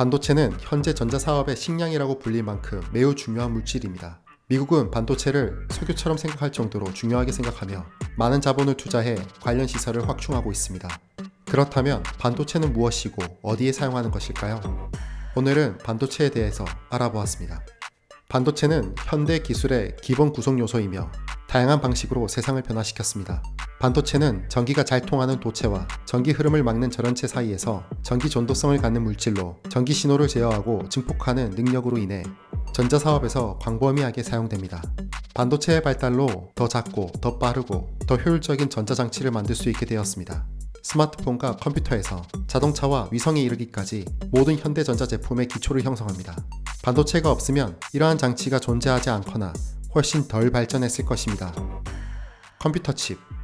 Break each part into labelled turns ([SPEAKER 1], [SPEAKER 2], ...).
[SPEAKER 1] 반도체는 현재 전자사업의 식량이라고 불릴 만큼 매우 중요한 물질입니다. 미국은 반도체를 석유처럼 생각할 정도로 중요하게 생각하며 많은 자본을 투자해 관련 시설을 확충하고 있습니다. 그렇다면 반도체는 무엇이고 어디에 사용하는 것일까요? 오늘은 반도체에 대해서 알아보았습니다. 반도체는 현대 기술의 기본 구성 요소이며 다양한 방식으로 세상을 변화시켰습니다. 반도체는 전기가 잘 통하는 도체와 전기 흐름을 막는 절연체 사이에서 전기 전도성을 갖는 물질로 전기 신호를 제어하고 증폭하는 능력으로 인해 전자사업에서 광범위하게 사용됩니다. 반도체의 발달로 더 작고 더 빠르고 더 효율적인 전자장치를 만들 수 있게 되었습니다. 스마트폰과 컴퓨터에서 자동차와 위성에 이르기까지 모든 현대 전자 제품의 기초를 형성합니다. 반도체가 없으면 이러한 장치가 존재하지 않거나 훨씬 덜 발전했을 것입니다. 컴퓨터 칩.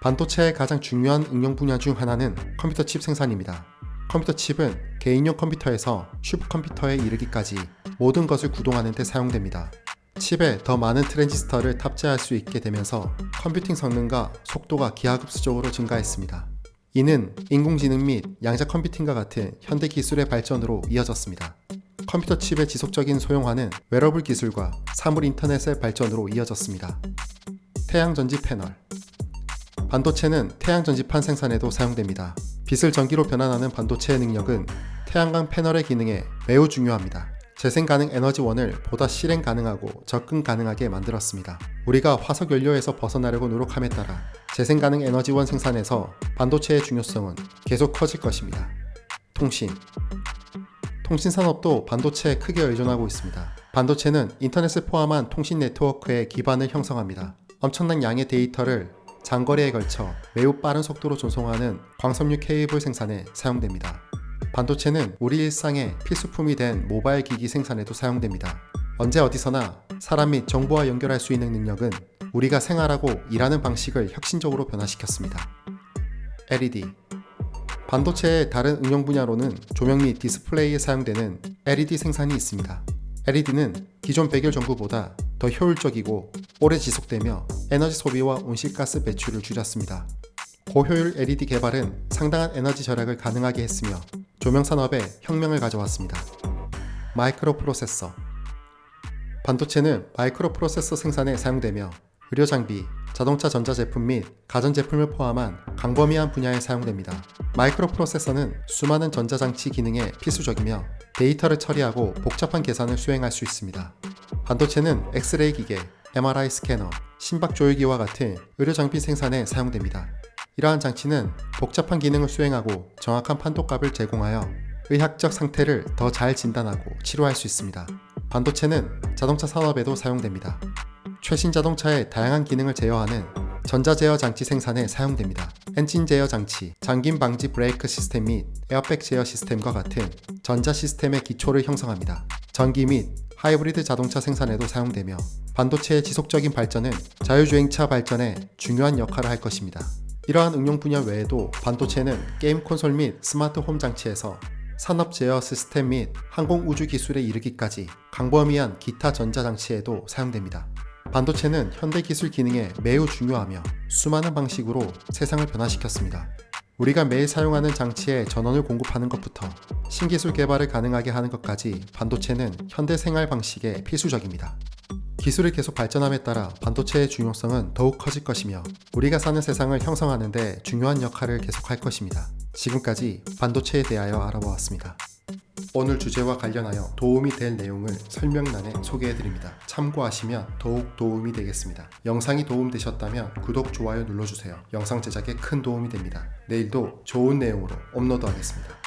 [SPEAKER 1] 반도체의 가장 중요한 응용 분야 중 하나는 컴퓨터 칩 생산입니다. 컴퓨터 칩은 개인용 컴퓨터에서 슈퍼컴퓨터에 이르기까지 모든 것을 구동하는 데 사용됩니다. 칩에 더 많은 트랜지스터를 탑재할 수 있게 되면서 컴퓨팅 성능과 속도가 기하급수적으로 증가했습니다. 이는 인공지능 및 양자 컴퓨팅과 같은 현대 기술의 발전으로 이어졌습니다. 컴퓨터 칩의 지속적인 소형화는 웨러블 기술과 사물 인터넷의 발전으로 이어졌습니다. 태양 전지 패널 반도체는 태양 전지 판 생산에도 사용됩니다. 빛을 전기로 변환하는 반도체의 능력은 태양광 패널의 기능에 매우 중요합니다. 재생 가능 에너지원을 보다 실행 가능하고 접근 가능하게 만들었습니다. 우리가 화석 연료에서 벗어나려고 노력함에 따라 재생 가능 에너지원 생산에서 반도체의 중요성은 계속 커질 것입니다. 통신 통신 산업도 반도체에 크게 의존하고 있습니다. 반도체는 인터넷을 포함한 통신 네트워크의 기반을 형성합니다. 엄청난 양의 데이터를 장거리에 걸쳐 매우 빠른 속도로 전송하는 광섬유 케이블 생산에 사용됩니다. 반도체는 우리 일상의 필수품이 된 모바일 기기 생산에도 사용됩니다. 언제 어디서나 사람 및 정보와 연결할 수 있는 능력은 우리가 생활하고 일하는 방식을 혁신적으로 변화시켰습니다. LED 반도체의 다른 응용 분야로는 조명 및 디스플레이에 사용되는 LED 생산이 있습니다. LED는 기존 백열 전구보다 더 효율적이고 오래 지속되며 에너지 소비와 온실가스 배출을 줄였습니다. 고효율 LED 개발은 상당한 에너지 절약을 가능하게 했으며 조명 산업에 혁명을 가져왔습니다. 마이크로 프로세서 반도체는 마이크로 프로세서 생산에 사용되며 의료 장비, 자동차 전자 제품 및 가전 제품을 포함한 광범위한 분야에 사용됩니다. 마이크로 프로세서는 수많은 전자장치 기능에 필수적이며 데이터를 처리하고 복잡한 계산을 수행할 수 있습니다. 반도체는 엑스레이 기계, MRI 스캐너, 심박 조율기와 같은 의료 장비 생산에 사용됩니다. 이러한 장치는 복잡한 기능을 수행하고 정확한 판독값을 제공하여 의학적 상태를 더 잘 진단하고 치료할 수 있습니다. 반도체는 자동차 산업에도 사용됩니다. 최신 자동차의 다양한 기능을 제어하는 전자 제어 장치 생산에 사용됩니다. 엔진 제어 장치, 잠김 방지 브레이크 시스템 및 에어백 제어 시스템과 같은 전자 시스템의 기초를 형성합니다. 전기 및 하이브리드 자동차 생산에도 사용되며 반도체의 지속적인 발전은 자율주행차 발전에 중요한 역할을 할 것입니다. 이러한 응용 분야 외에도 반도체는 게임 콘솔 및 스마트 홈 장치에서 산업 제어 시스템 및 항공 우주 기술에 이르기까지 광범위한 기타 전자 장치에도 사용됩니다. 반도체는 현대 기술 기능에 매우 중요하며 수많은 방식으로 세상을 변화시켰습니다. 우리가 매일 사용하는 장치에 전원을 공급하는 것부터 신기술 개발을 가능하게 하는 것까지 반도체는 현대 생활 방식에 필수적입니다. 기술이 계속 발전함에 따라 반도체의 중요성은 더욱 커질 것이며 우리가 사는 세상을 형성하는 데 중요한 역할을 계속할 것입니다. 지금까지 반도체에 대하여 알아보았습니다. 오늘 주제와 관련하여 도움이 될 내용을 설명란에 소개해드립니다. 참고하시면 더욱 도움이 되겠습니다. 영상이 도움되셨다면 구독, 좋아요 눌러주세요. 영상 제작에 큰 도움이 됩니다. 내일도 좋은 내용으로 업로드하겠습니다.